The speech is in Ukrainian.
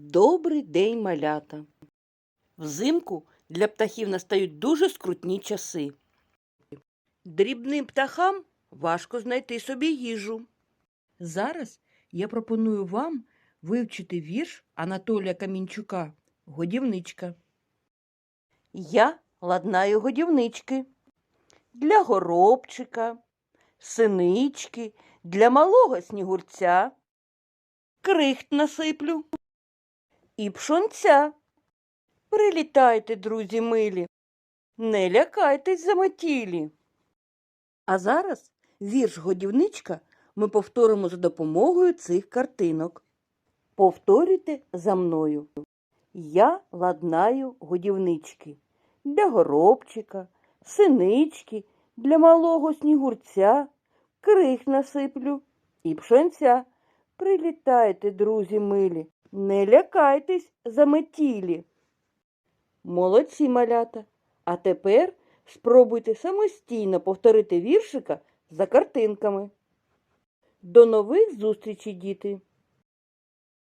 Добрий день, малята. Взимку для птахів настають дуже скрутні часи. Дрібним птахам важко знайти собі їжу. Зараз я пропоную вам вивчити вірш Анатолія Камінчука Годівничка. Я ладнаю годівнички для горобчика, синички, для малого снігурця. Крихт насиплю і пшонця. Прилітайте, друзі милі, не лякайтесь заметілі. А зараз вірш годівничка ми повторимо за допомогою цих картинок. Повторюйте за мною. Я ладнаю годівнички для горобчика, синички, для малого снігурця, крих насиплю і пшенця. Прилітайте, друзі милі, не лякайтесь заметілі. Молодці малята. А тепер спробуйте самостійно повторити віршика за картинками. До нових зустрічей, діти!